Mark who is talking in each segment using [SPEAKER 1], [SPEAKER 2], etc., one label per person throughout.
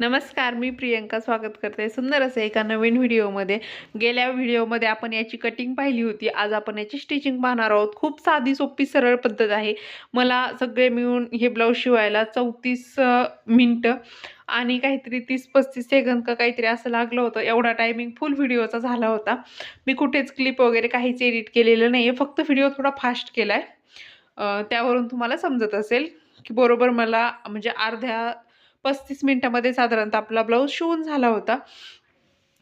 [SPEAKER 1] नमस्कार मी प्रियंका स्वागत करते सुंदर असं एका नवीन व्हिडिओमध्ये. गेल्या व्हिडिओमध्ये आपण याची कटिंग पाहिली होती. आज आपण याची स्टिचिंग पाहणार आहोत. खूप साधी सोपी सरळ पद्धत आहे. मला सगळे मिळून हे ब्लाऊज शिवायला चौतीस मिनटं आणि काहीतरी तीस पस्तीस सेकंद का काहीतरी असं लागलं होतं. एवढा टायमिंग फुल व्हिडिओचा झाला होता. मी कुठेच क्लिप वगैरे काहीच एडिट केलेलं नाही आहे फक्त व्हिडिओ थोडा फास्ट केला आहे त्यावरून तुम्हाला समजत असेल की बरोबर मला म्हणजे अर्ध्या पस्तीस मिनटामध्ये साधारणतः आपला ब्लाऊज शिवून झाला होता.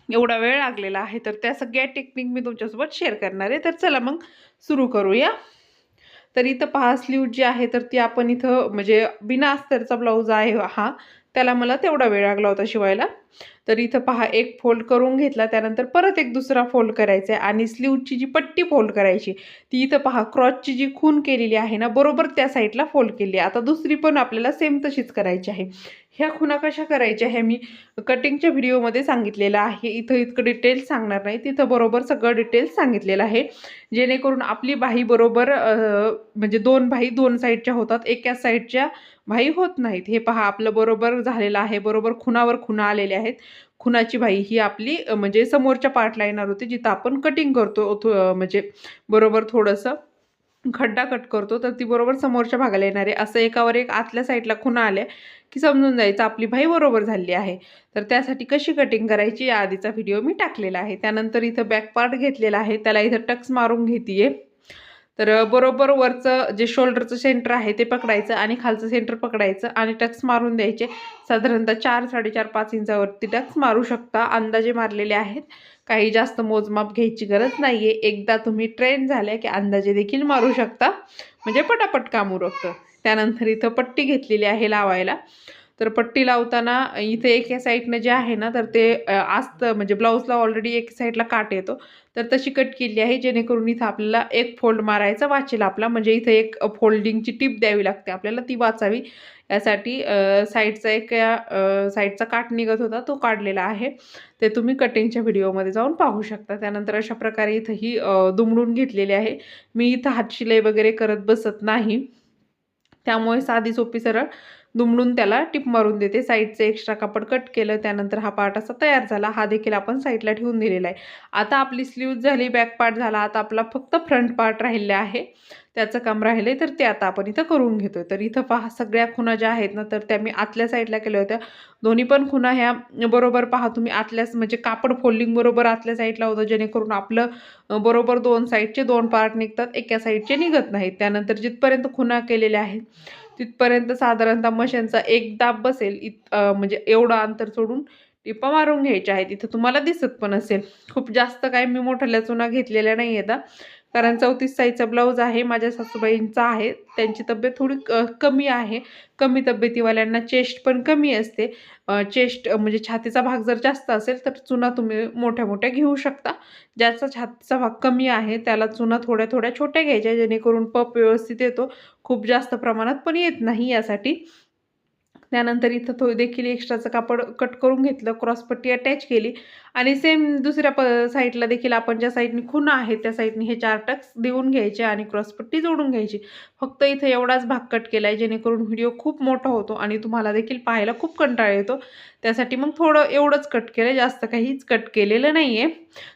[SPEAKER 1] एवढा वेळ लागलेला आहे तर त्या सगळ्या टेक्निक मी तुमच्यासोबत शेअर करणार आहे. तर चला मग सुरू करूया. तर इथं पहा स्लीव जी आहे तर ती आपण इथं म्हणजे बिना अस्तरचा ब्लाऊज आहे हा. त्याला मला तेवढा वेळ लागला होता शिवायला. तर इथं पहा एक फोल्ड करून घेतला त्यानंतर परत एक दुसरा फोल्ड करायचा आहे आणि स्लीवची जी पट्टी फोल्ड करायची ती इथं पहा क्रॉसची जी खून केलेली आहे ना बरोबर त्या साईडला फोल्ड केली आहे. आता दुसरी पण आपल्याला सेम तशीच करायची आहे. ह्या खुणा कशा करायच्या हे मी कटिंगच्या व्हिडिओमध्ये सांगितलेलं आहे. इथं इतकं डिटेल्स सांगणार नाही. तिथं बरोबर सगळं डिटेल्स सांगितलेलं आहे. जेणेकरून आपली बाही बरोबर म्हणजे दोन बाही दोन साईडच्या होतात. एकाच साईडच्या भाई होत नाहीत. हे पहा आपलं बरोबर झालेलं आहे. बरोबर खुनावर खुणा आलेले आहेत. खुनाची बाई ही आपली म्हणजे समोरच्या पार्टला येणार होती जिथं आपण कटिंग करतो. म्हणजे बरोबर थोडंसं खड्डा कट करतो तर ती बरोबर समोरच्या भागाला येणार. आहे असं एकावर एक आतल्या साईडला खुणा आल्या की समजून जायचं आपली भाई बरोबर झाली आहे. तर त्यासाठी कशी कटिंग करायची या आधीचा व्हिडिओ मी टाकलेला आहे. त्यानंतर इथं बॅक पार्ट घेतलेला आहे. त्याला इथं टक्स मारून घेते तर बरोबर वरचं जे शोल्डरचं सेंटर आहे ते पकडायचं आणि खालचं सेंटर पकडायचं आणि टक्स मारून द्यायचे. साधारणतः चार साडेचार पाच इंचावरती टक्स मारू शकता. अंदाजे मारलेले आहेत. काही जास्त मोजमाप घ्यायची गरज नाही आहे एकदा तुम्ही ट्रेन झाल्या की अंदाजे देखील मारू शकता. म्हणजे पटापट काम उरकतं. त्यानंतर इथं पट्टी घेतलेली आहे लावायला. तर पट्टी लावताना इथे एका साईडनं जे आहे ना तर ते असतं म्हणजे ब्लाऊजला ऑलरेडी एक साईडला काट येतो. तर तशी कट केली आहे जेणेकरून इथं आपल्याला एक फोल्ड मारायचा वाचेल आपला. म्हणजे इथं एक फोल्डिंगची टिप द्यावी लागते आपल्याला ती वाचावी. यासाठी साईडचा एक साईडचा काट निघत होता तो काढलेला आहे. ते तुम्ही कटिंगच्या व्हिडिओमध्ये जाऊन पाहू शकता. त्यानंतर अशा प्रकारे इथं ही दुमडून घेतलेली आहे. मी इथं हातशिलाई वगैरे करत बसत नाही. त्यामुळे साधी सोपी सरळ दुमडून त्याला टिप मारून देते. साईडचं एक्स्ट्रा कापड कट केलं त्यानंतर हा पार्ट असा तयार झाला. हा देखील आपण साईडला ठेवून दिलेला आहे. आता आपली स्लीव्ज झाली बॅक पार्ट झाला. आता आपला फक्त फ्रंट पार्ट राहिलेला आहे. त्याचं काम राहिलं तर ते आता आपण इथं करून घेतोय. तर इथं पहा सगळ्या खुणा ज्या आहेत ना तर त्या मी आतल्या साईडला केल्या होत्या. दोन्ही पण खुणा ह्या बरोबर पहा तुम्ही आतल्याच म्हणजे कापड फोल्डिंग बरोबर आतल्या साईडला होतं. जेणेकरून आपलं बरोबर दोन साईडचे दोन पार्ट निघतात एका साईडचे निघत नाहीत. त्यानंतर जिथपर्यंत खुणा केलेल्या आहेत तिथपर्यंत साधारणतः मशांचा एक दाब बसेल. इत म्हणजे एवढं अंतर सोडून टिपा मारून घ्यायच्या आहेत. इथं तुम्हाला दिसत पण असेल. खूप जास्त काय मी मोठ्या चुना घेतलेल्या नाही आहेत कारण चौतीस साईजचा ब्लाऊज आहे माझ्या सासूबाईंचा आहे. त्यांची तब्येत थोडी कमी आहे. कमी तब्येतीवाल्यांना चेस्ट पण कमी असते. चेस्ट म्हणजे छातीचा भाग जर जास्त असेल तर चुना तुम्ही मोठ्या मोठ्या घेऊ शकता. ज्याचा छातीचा भाग कमी आहे त्याला चुना थोड्या थोड्या छोट्या घ्यायच्या जेणेकरून पप व्यवस्थित येतो. खूप जास्त प्रमाणात पण येत नाही यासाठी. त्यानंतर इथं थोडी देखील एक्स्ट्राचं कापड कट करून घेतलं क्रॉसपट्टी अटॅच केली. आणि सेम दुसऱ्या प साईडला देखील आपण ज्या साईडनी खुणा आहे त्या साईडनी हे चार टक्स देऊन घ्यायचे आणि क्रॉसपट्टी जोडून घ्यायची. फक्त इथं एवढाच भाग कट केला आहे जेणेकरून व्हिडिओ खूप मोठा होतो आणि तुम्हाला देखील पाहायला खूप कंटाळा येतो. त्यासाठी मग थोडं एवढंच कट केलं जास्त काहीच कट केलेलं नाही आहे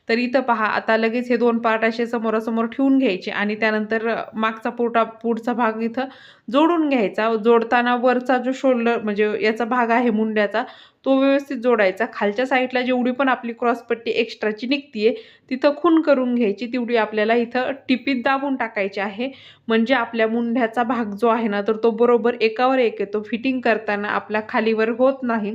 [SPEAKER 1] तर इथं पहा आता लगेच हे दोन पार्ट असे समोरासमोर ठेवून घ्यायचे आणि त्यानंतर मागचा पोटा पुढचा भाग इथं जोडून घ्यायचा. जोडताना वरचा जो शोल्डर म्हणजे याचा भाग आहे मुंड्याचा तो व्यवस्थित जोडायचा. खालच्या साईडला जेवढी पण आपली क्रॉसपट्टी एक्स्ट्राची निघतीये तिथं खून करून घ्यायची. तेवढी आपल्याला इथं टिपीत दाबून टाकायची आहे. म्हणजे आपल्या मुंढ्याचा भाग जो आहे ना तर तो बरोबर एकावर एक येतो. फिटिंग करताना आपल्या खालीवर होत नाही.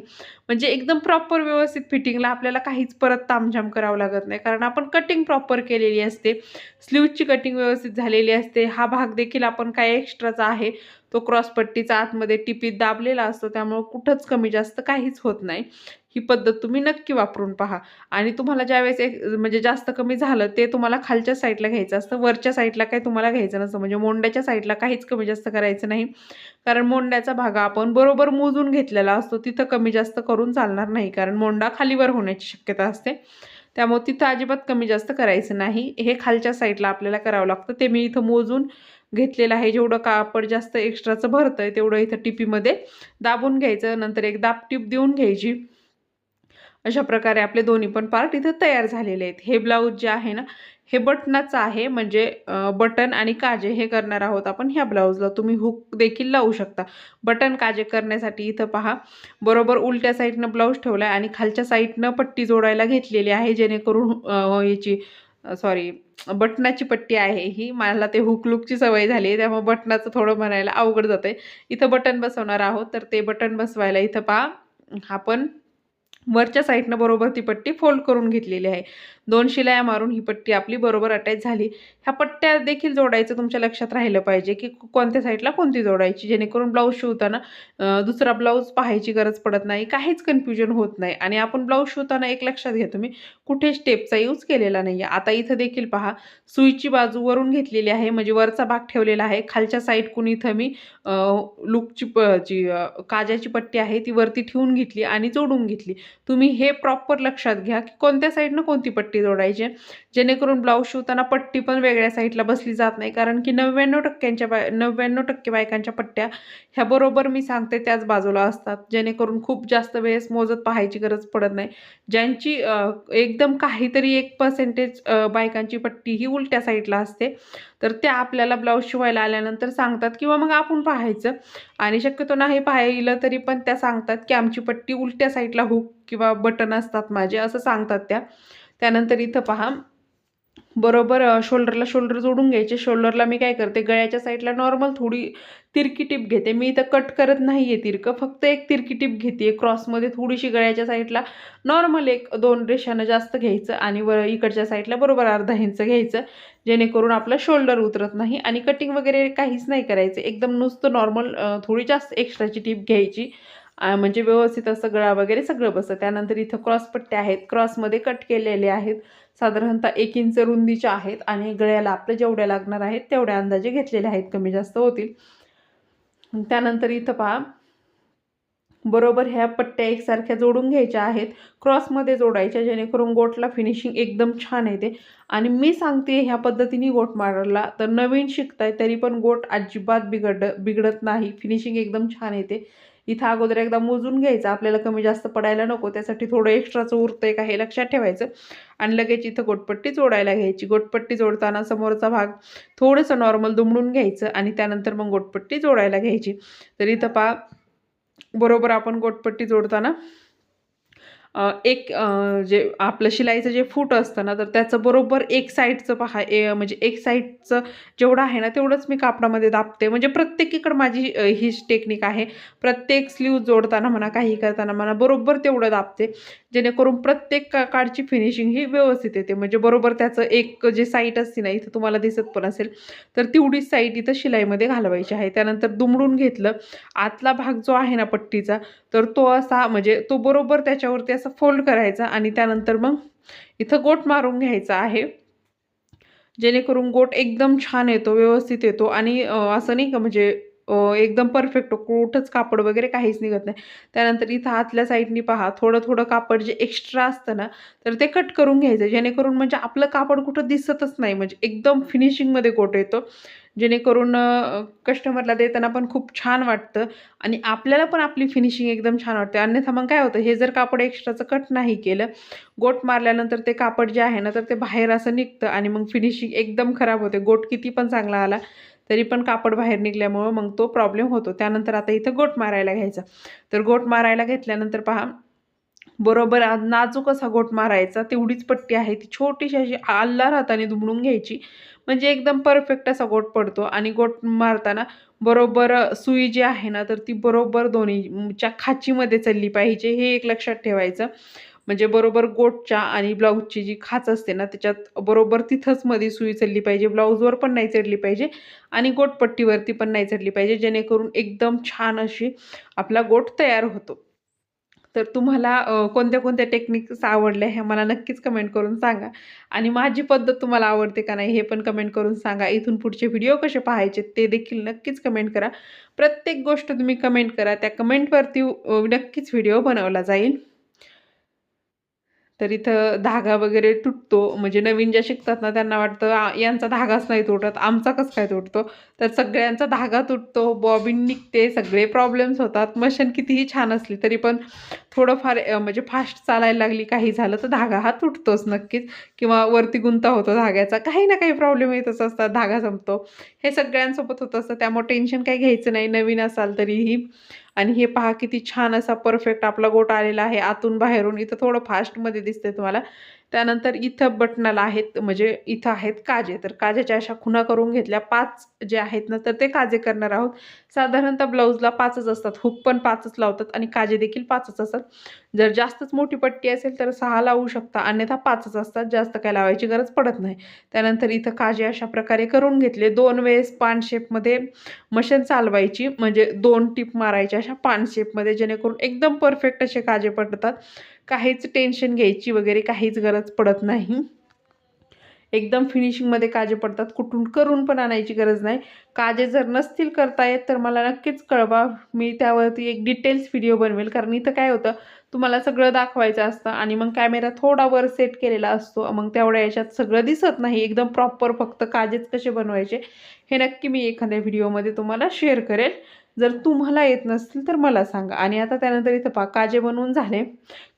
[SPEAKER 1] म्हणजे एकदम प्रॉपर व्यवस्थित फिटिंगला आपल्याला काहीच परत तामझाम करावं लागत नाही. कारण आपण कटिंग प्रॉपर केलेली असते. स्लीवची कटिंग व्यवस्थित झालेली असते. हा भाग देखील आपण काय एक्स्ट्राचा आहे तो क्रॉसपट्टीचा आतमध्ये टिपीत दाबलेला असतो त्यामुळं कुठंच कमी जास्त काहीच होत नाही. ही पद्धत तुम्ही नक्की वापरून पहा. आणि तुम्हाला ज्यावेळेस एक म्हणजे जास्त कमी झालं ते तुम्हाला खालच्या साईडला घ्यायचं असतं वरच्या साईडला काही तुम्हाला घ्यायचं नसतं. म्हणजे मोंड्याच्या साईडला काहीच कमी जास्त करायचं नाही. कारण मोंड्याचा भाग आपण बरोबर मोजून घेतलेला असतो तिथं कमी जास्त करून चालणार नाही. कारण मोंडा खालीवर होण्याची शक्यता असते. त्यामुळे तिथं अजिबात कमी जास्त करायचं नाही. हे खालच्या साईडला आपल्याला करावं लागतं. ते मी इथं मोजून घेतलेलं आहे. जेवढं कापड जास्त एक्स्ट्राचं भरतं आहे तेवढं इथं टिपीमध्ये दाबून घ्यायचं. नंतर एक दाब टीप देऊन घ्यायची. अशा प्रकारे आपले दोन्ही पण पार्ट इथं तयार झालेले आहेत. हे ब्लाऊज जे आहे ना हे बटनाचं आहे. म्हणजे बटन आणि काजे हे करणार आहोत आपण ह्या ब्लाऊजला तुम्ही हुक देखील लावू शकता. बटन काजे करण्यासाठी इथं पहा. बरोबर उलट्या साईडनं ब्लाऊज ठेवला आहे आणि खालच्या साईडनं पट्टी जोडायला घेतलेली आहे. जेणेकरून याची सॉरी बटनाची पट्टी आहे ही. मला ते हुकलुकची सवय झाली आहे त्यामुळे बटनाचं थोडं म्हणायला अवघड जातं आहे इथं बटन बसवणार आहोत तर ते बटन बसवायला इथं पहा. आपण वरच्या साईडनं बरोबर ती पट्टी फोल्ड करून घेतलेली आहे. दोन शिलाया मारून ही पट्टी आपली बरोबर अटॅच झाली. ह्या पट्ट्या देखील जोडायचं तुमच्या लक्षात राहिलं पाहिजे की कोणत्या साईडला कोणती जोडायची? जेणेकरून ब्लाऊज शिवताना दुसरा ब्लाऊज पाहायची गरज पडत नाही काहीच कन्फ्युजन होत नाही. आणि आपण ब्लाऊज शिवताना एक लक्षात घ्या तुम्ही कुठे स्टेपचा यूज केलेला नाही आहे आता इथं देखील पहा सुईची बाजू वरून घेतलेली आहे म्हणजे वरचा भाग ठेवलेला आहे. खालच्या साईडकून इथं मी लुकची प जी काजाची पट्टी आहे ती वरती ठेवून घेतली आणि जोडून घेतली. तुम्ही हे प्रॉपर लक्षात घ्या की कोणत्या साईडनं कोणती पट्टी जोडायची जेणेकरून ब्लाऊज शिवताना पट्टी पण वेगळ्या साईडला बसली जात नाही. कारण की नव्याण्णव टक्क्यांच्या बाय नव्याण्णव टक्के बायकांच्या पट्ट्या ह्या बरोबर मी सांगते त्याच बाजूला असतात. जेणेकरून खूप जास्त वेळेस मोजत पाहायची गरज पडत नाही. ज्यांची एकदम काहीतरी एक पर्सेंटेज बायकांची पट्टी ही उलट्या साईडला असते. तर त्या आपल्याला ब्लाऊज शिवायला आल्यानंतर सांगतात किंवा मग आपण पाहायचं. आणि शक्यतो नाही पाहिलं तरी पण त्या सांगतात की आमची पट्टी उलट्या साईडला हुक किंवा बटन असतात माझे असं सांगतात त्या. त्यानंतर इथं पहा बरोबर शोल्डरला शोल्डर जोडून घ्यायचे. शोल्डरला मी काय करते गळ्याच्या साईडला नॉर्मल थोडी तिरकी टिप घेते. मी इथं कट करत नाही आहे तिरकं फक्त एक तिरकी टिप घेते क्रॉसमध्ये थोडीशी गळ्याच्या साईडला नॉर्मल एक दोन रेषानं जास्त घ्यायचं आणि वर इकडच्या साईडला बरोबर अर्धा इंच घ्यायचं. जेणेकरून आपलं शोल्डर उतरत नाही आणि कटिंग वगैरे काहीच नाही करायचं. एकदम नुसतं नॉर्मल थोडी जास्त एक्स्ट्राची टिप घ्यायची. म्हणजे व्यवस्थित असं गळा वगैरे सगळं बसतं. त्यानंतर इथं क्रॉस पट्ट्या आहेत. क्रॉसमध्ये कट केलेले आहेत. साधारणतः एक इंच रुंदीच्या आहेत आणि गळ्याला आपल्या जेवढ्या लागणार आहेत तेवढ्या अंदाजे घेतलेले आहेत. कमी जास्त होतील. त्यानंतर इथं पहा. बरोबर ह्या पट्ट्या एकसारख्या जोडून घ्यायच्या आहेत. क्रॉसमध्ये जोडायच्या जेणेकरून गोटला फिनिशिंग एकदम छान येते. आणि मी सांगते ह्या पद्धतीने गोट मारला तर नवीन शिकताय तरी पण गोट अजिबात बिघड बिघडत नाही. फिनिशिंग एकदम छान येते. इथं अगोदर एकदा मोजून घ्यायचं आपल्याला कमी जास्त पडायला नको त्यासाठी थोडं एक्स्ट्राचं उरतंय का हे लक्षात ठेवायचं. आणि लगेच इथं गोटपट्टी जोडायला घ्यायची. गोटपट्टी जोडताना समोरचा भाग थोडंसं नॉर्मल दुमडून घ्यायचं आणि त्यानंतर मग गोटपट्टी जोडायला घ्यायची. तर इथं पा बरोबर आपण गोटपट्टी जोडताना एक जे आपलं शिलाईचं जे फूट असतं ना तर त्याचं बरोबर एक साईडचं पहा ए म्हणजे एक साईडचं जेवढं आहे ना तेवढंच मी कापडामध्ये दाबते म्हणजे प्रत्येकीकडं माझी ही हीच टेक्निक आहे. प्रत्येक स्लीव जोडताना म्हणा काही करताना म्हणा बरोबर तेवढं दाबते जेणेकरून प्रत्येक का फिनिशिंग ही व्यवस्थित येते. म्हणजे बरोबर त्याचं एक जे साईट असते ना इथं तुम्हाला दिसत पण असेल तर तेवढीच साईट इथं शिलाईमध्ये घालवायची आहे. त्यानंतर दुमडून घेतलं. आतला भाग जो आहे ना पट्टीचा तर तो असा म्हणजे तो बरोबर त्याच्यावरती असा फोल्ड करायचा आणि त्यानंतर मग इथं गोट मारून घ्यायचा आहे. जेणेकरून गोट एकदम छान येतो व्यवस्थित येतो आणि असं नाही का म्हणजे एकदम परफेक्ट कुठंच कापड वगैरे काहीच निघत नाही. त्यानंतर इथं आतल्या साईडनी पहा थोडं थोडं कापड जे एक्स्ट्रा असतं ना तर ते कट करून घ्यायचं. जेणेकरून म्हणजे आपलं कापड कुठं दिसतच नाही. म्हणजे एकदम फिनिशिंगमध्ये गोट येतो. जेणेकरून कस्टमरला देताना पण खूप छान वाटतं. आणि आपल्याला पण आपली फिनिशिंग एकदम छान वाटते. अन्यथा मग काय होतं हे जर कापड एक्स्ट्राचं कट नाही केलं गोट मारल्यानंतर ते कापड जे आहे ना तर ते बाहेर असं निघतं आणि मग फिनिशिंग एकदम खराब होते. गोट किती पण चांगला आला तरी पण कापड बाहेर निघल्यामुळं मग तो प्रॉब्लेम होतो. त्यानंतर आता इथं गोट मारायला घ्यायचा. तर गोट मारायला घेतल्यानंतर पहा बरोबर नाजूक असा गोट मारायचा. तेवढीच पट्टी आहे. ती छोटीशी अशी आल्ला हाताने दुमडून घ्यायची. म्हणजे एकदम परफेक्ट असा गोट पडतो. आणि गोट मारताना बरोबर सुई जी आहे ना तर ती बरोबर दोन्हीच्या खाचीमध्ये चालली पाहिजे. हे एक लक्षात ठेवायचं. म्हणजे बरोबर गोटच्या आणि ब्लाऊजची जी खाच असते ना त्याच्यात बरोबर तिथंच मध्ये सुई चढली पाहिजे ब्लाऊजवर पण नाही चढली पाहिजे आणि गोटपट्टीवरती पण नाही चढली पाहिजे जेणेकरून एकदम छान अशी आपला गोट तयार होतो. तर तुम्हाला कोणत्या कोणत्या टेक्निक्स आवडल्या हे मला नक्कीच कमेंट करून सांगा. आणि माझी पद्धत तुम्हाला आवडते का नाही हे पण कमेंट करून सांगा. इथून पुढचे व्हिडिओ कसे पाहायचे ते देखील नक्कीच कमेंट करा. प्रत्येक गोष्ट तुम्ही कमेंट करा. त्या कमेंटवरती नक्कीच व्हिडिओ बनवला जाईल. तर इथं धागा वगैरे तुटतो. म्हणजे नवीन ज्या शिकतात ना त्यांना वाटतं यांचा धागाच नाही तुटत आमचा कसं काय तुटतो? तर सगळ्यांचा धागा तुटतो बॉबिन निघते सगळे प्रॉब्लेम्स होतात. मशीन कितीही छान असली तरी पण थोडंफार म्हणजे फास्ट चालायला लागली काही झालं तर धागा हा तुटतोच नक्कीच. किंवा वरती गुंता होतो धाग्याचा काही ना काही प्रॉब्लेम येतच असतात धागा संपतो हे सगळ्यांसोबत होत असतं त्यामुळे टेन्शन काही घ्यायचं नाही. नवीन असाल तरीही. आणि हे पहा किती छान असा परफेक्ट आपला गोटा आलेला आहे. आतून बाहेरून इथं थोडं फास्टमध्ये दिसते तुम्हाला. त्यानंतर इथं बटनाला आहेत म्हणजे इथं आहेत काजे. तर काजेच्या अशा खुणा करून घेतल्या. पाच जे आहेत ना तर ते काजे करणार आहोत. साधारणतः ब्लाऊजला पाचच असतात. हुक पण पाचच लावतात आणि काजे देखील पाचच असतात. जर जास्तच मोठी पट्टी असेल तर सहा लावू शकता. अन्यथा पाचच असतात. जास्त काय लावायची गरज पडत नाही. त्यानंतर इथं काजे अशा प्रकारे करून घेतले. दोन वेळेस पान शेपमध्ये मशीन चालवायची. म्हणजे दोन टीप मारायच्या अशा पान शेपमध्ये जेणेकरून एकदम परफेक्ट असे काजे पडतात. काहीच टेन्शन घ्यायची वगैरे काहीच गरज पडत नाही. एकदम फिनिशिंगमध्ये काजे पडतात कुठून करून पण आणायची गरज नाही. काजे जर नसतील करता येत तर मला नक्कीच कळवा. मी त्यावरती एक डिटेल्स व्हिडिओ बनवेल. कारण इथं काय होतं तुम्हाला सगळं दाखवायचं असतं आणि मग कॅमेरा थोडा वर सेट केलेला असतो. मग तेवढ्या याच्यात सगळं दिसत नाही. एकदम प्रॉपर फक्त काजेच कसे बनवायचे हे नक्की मी एखाद्या व्हिडिओमध्ये तुम्हाला शेअर करेल. जर तुम्हाला येत नसतील तर मला सांगा. आणि आता त्यानंतर इथं पा काजे बनवून झाले.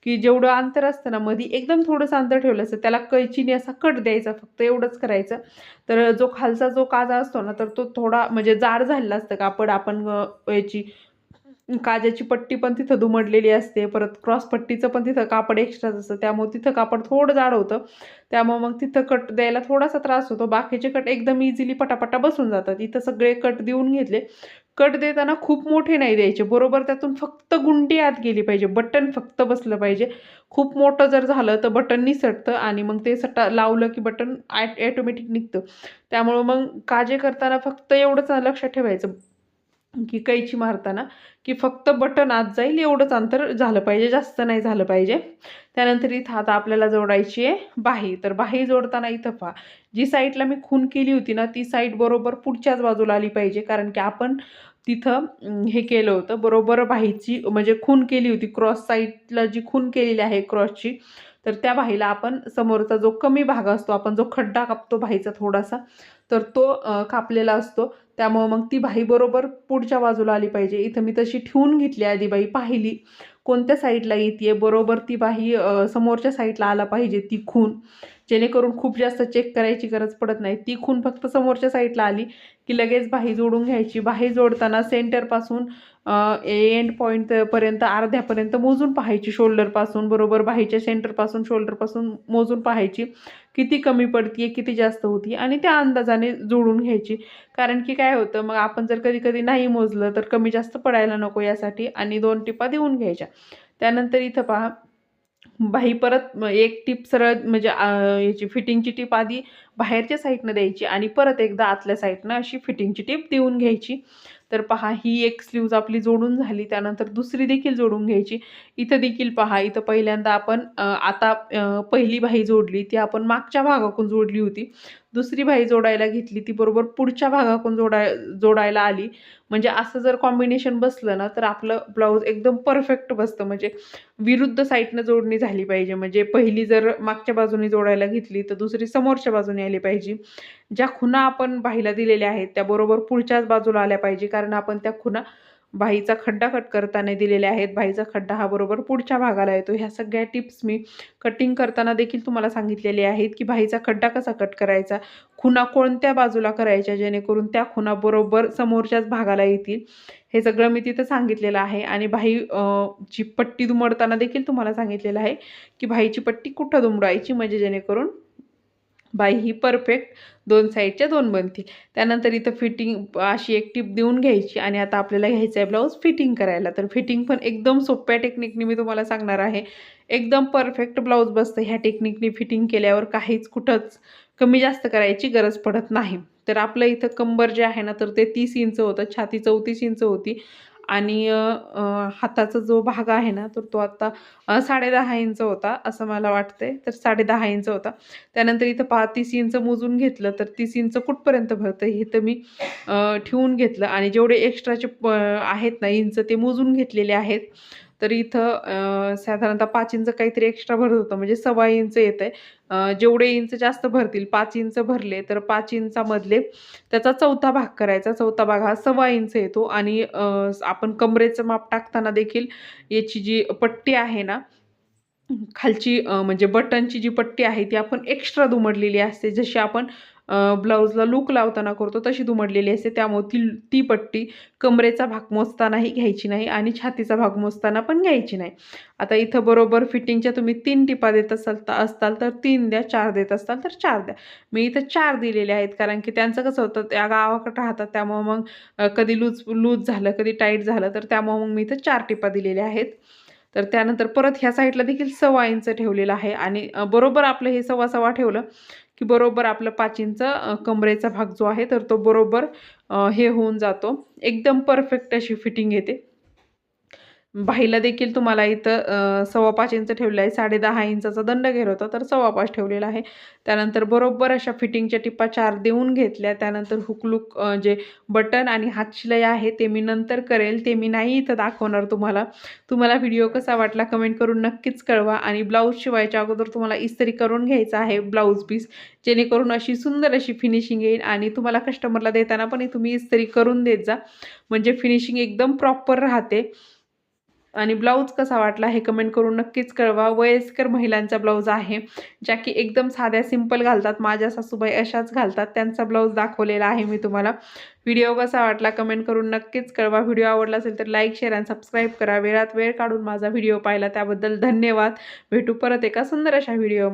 [SPEAKER 1] की जेवढं अंतर असतं ना मध्ये एकदम थोडंसं अंतर ठेवलं असतं. त्याला कैचीने असा कट द्यायचा फक्त एवढंच करायचं. तर जो खालचा जो काजा असतो ना तर तो थोडा म्हणजे जाड झालेला असतं. कापड आपण याची काजाची पट्टी पण तिथं दुमडलेली असते परत क्रॉस पट्टीचं पण तिथं कापड एक्स्ट्राच असतं. त्यामुळे तिथं कापड थोडं जाड होतं. त्यामुळे मग तिथं कट द्यायला थोडासा त्रास होतो. बाकीचे कट एकदम इझिली पटापटा बसून जातात. इथं सगळे कट देऊन घेतले. कट देताना खूप मोठे नाही द्यायचे. बरोबर त्यातून फक्त गुंडी आत गेली पाहिजे. बटन फक्त बसलं पाहिजे. खूप मोठं जर झालं तर बटन निसटतं आणि मग ते सटा लावलं की बटन ॲट ॲटोमॅटिक निघतं. त्यामुळं मग काजे करताना फक्त एवढंच लक्षात ठेवायचं. की कैची मारताना की फक्त बटन आत जाईल एवढंच अंतर झालं पाहिजे जास्त नाही झालं पाहिजे. त्यानंतर इथं आता आपल्याला जोडायची आहे बाही. तर बाही जोडताना इथं पहा जी साईडला मी खून केली होती ना ती साईड बरोबर पुढच्याच बाजूला आली पाहिजे. कारण की आपण तिथं हे केलं होतं बरोबर बाहीची म्हणजे खून केली होती क्रॉस साईडला जी खून केलेली आहे क्रॉसची तर त्या बाहीला आपण समोरचा जो कमी भाग असतो आपण जो खड्डा कापतो बाहीचा थोडासा तर तो कापलेला असतो. त्यामुळं मग ती बाही बरोबर पुढच्या बाजूला आली पाहिजे. इथं मी तशी ठेवून घेतली आधी बाई पाहिली. कोणत्या साईडला येते बरोबर ती बाही समोरच्या साईडला आला पाहिजे ती खून जेणेकरून खूप जास्त चेक करायची गरज पडत नाही. ती खून फक्त समोरच्या साईडला आली की लगेच बाही जोडून घ्यायची. बाही जोडताना सेंटरपासून एंड पॉईंटपर्यंत अर्ध्यापर्यंत मोजून पाहायची शोल्डरपासून बरोबर बाहीच्या सेंटरपासून शोल्डरपासून मोजून पाहायची. किती कमी पडते किती जास्त होती आणि त्या अंदाजाने जोडून घ्यायची. कारण की काय होतं मग आपण जर कधी कधी नाही मोजलं तर कमी जास्त पडायला नको यासाठी आणि दोन टिपा देऊन घ्यायच्या. त्यानंतर इथं पहा बाही परत एक टीप सरळ म्हणजे याची फिटिंगची टीप आधी बाहेरच्या साईडनं द्यायची आणि परत एकदा आतल्या साईडनं अशी फिटिंगची टीप देऊन घ्यायची. तर पहा ही एक स्लीव्ज आपली जोडून झाली त्यानंतर दुसरी देखील जोडून घ्यायची. इथं देखील पहा इथं पहिल्यांदा आपण आता पहिली बाही जोडली ती आपण मागच्या भागाकडून जोडली होती. दुसरी बाई जोडायला घेतली ती बरोबर पुढच्या भागाकडून जोडाय जोडायला आली. म्हणजे असं जर कॉम्बिनेशन बसलं ना तर आपलं ब्लाऊज एकदम परफेक्ट बसतं. म्हणजे विरुद्ध साईडनं जोडणी झाली पाहिजे. म्हणजे पहिली जर मागच्या बाजूने जोडायला घेतली तर दुसरी समोरच्या बाजूने आली पाहिजे. ज्या खुणा आपण बाहीला दिलेल्या आहेत त्या बरोबर पुढच्याच बाजूला आल्या पाहिजे. कारण आपण त्या खुणा भाईचा खड्डा कट करताना दिलेले आहेत. भाईचा खड्डा हा बरोबर पुढच्या भागाला येतो. ह्या सगळ्या टिप्स मी कटिंग करताना देखील तुम्हाला सांगितलेले आहेत की भाईचा खड्डा कसा कट करायचा? खुणा कोणत्या बाजूला करायच्या? जेणेकरून त्या खुणा बरोबर समोरच्याच भागाला येतील. हे सगळं मी तिथं सांगितलेलं आहे. आणि भाई ची पट्टी दुमडताना देखील तुम्हाला सांगितलेलं आहे की भाईची पट्टी कुठं दुमडायची? म्हणजे जेणेकरून बाई ही परफेक्ट दोन साईडच्या दोन बनतील. त्यानंतर इथं फिटिंग अशी एक टीप देऊन घ्यायची आणि आता आपल्याला घ्यायचं आहे ब्लाऊज फिटिंग करायला. तर फिटिंग पण एकदम सोप्या टेक्निकने मी तुम्हाला सांगणार आहे. एकदम परफेक्ट ब्लाऊज बसतं. ह्या टेक्निकने फिटिंग केल्यावर काहीच कुठंच कमी जास्त करायची गरज पडत नाही. तर आपलं इथं कंबर जे आहे ना तर ते तीस इंच होतं छाती चौतीस इंच होती. आणि हाताचा जो भाग आहे ना तर तो आता साडे साडेदहा इंच होता असं मला वाटतंय. तर साडेदहा इंच होता. त्यानंतर इथं पहा तीस इंच मोजून घेतलं तर तीस इंच कुठपर्यंत भरतं हे तर मी ठेवून घेतलं. आणि जेवढे एक्स्ट्राचे प आहेत ना इंच ते मोजून घेतलेले आहेत तर इथं साधारणतः पाच इंच काहीतरी एक्स्ट्रा भरत होतं. म्हणजे सव्वा इंच येत आहे जेवढे इंच जास्त भरतील पाच इंच भरले तर पाच इंचामधले त्याचा चौथा भाग करायचा. चौथा भाग हा सव्वा इंच येतो. आणि आपण कमरेचं माप टाकताना देखील याची जी पट्टी आहे ना खालची म्हणजे बटनची जी पट्टी आहे ती आपण एक्स्ट्रा दुमडलेली असते. जशी आपण ब्लाऊजला लूक लावताना करतो तशी दुमडलेली असते. त्यामुळे ती ती पट्टी कमरेचा भाग मोजतानाही घ्यायची नाही आणि छातीचा भाग मोजताना पण घ्यायची नाही. आता इथं बरोबर फिटिंगच्या तुम्ही तीन टिपा देत असाल तर असताल तर तीन द्या चार देत असताल तर चार द्या. मी इथं चार दिलेले आहेत कारण की त्यांचं कसं होतं त्या गावाकडे राहतात त्यामुळं मग कधी लूज लूज झालं कधी टाईट झालं तर त्यामुळं मग मी इथं चार टिपा दिलेल्या आहेत. तर त्यानंतर परत ह्या साईडला देखील सव्वा इंच ठेवलेलं आहे आणि बरोबर आपलं हे सव्वा सव्वा ठेवलं की बरोबर आपलं पाचींचा कमरेचा भाग जो आहे तर तो बरोबर हे होऊन जातो. एकदम परफेक्ट अशी फिटिंग येते. बाहीला देखील तुम्हाला इथं सव्वा पाच इंच ठेवलं आहे. साडे दहा इंचाचा दंड घेर होता तर सव्वा पाच ठेवलेला आहे. त्यानंतर बरोबर अशा फिटिंगच्या टिप्पा चार देऊन घेतल्या. त्यानंतर हुकलूक जे बटन आणि हातशिलाई आहे ते मी नंतर करेल. ते मी नाही इथं दाखवणार तुम्हाला. तुम्हाला व्हिडिओ कसा वाटला कमेंट करून नक्कीच कळवा. आणि ब्लाऊज शिवायच्या अगोदर तुम्हाला इस्त्री करून घ्यायचा आहे ब्लाऊज पीस. जेणेकरून अशी सुंदर अशी फिनिशिंग येईल आणि तुम्हाला कस्टमरला देताना पण तुम्ही इस्त्री करून देत जा. म्हणजे फिनिशिंग एकदम प्रॉपर राहते. आणि ब्लाऊज कसा वाटला हे कमेंट करून नक्कीच कळवा. वयस्कर महिलांचा ब्लाऊज आहे ज्या की एकदम साध्या सिंपल घालतात. माझ्या सासूबाई अशाच घालतात. त्यांचा ब्लाऊज दाखवलेला आहे मी तुम्हाला. व्हिडिओ कसा वाटला कमेंट करून नक्कीच कळवा. व्हिडिओ आवडला असेल तर लाईक शेअर आणि सबस्क्राईब करा. वेळात वेळ काढून माझा व्हिडिओ पाहिला त्याबद्दल धन्यवाद. भेटू परत एका सुंदर अशा व्हिडिओ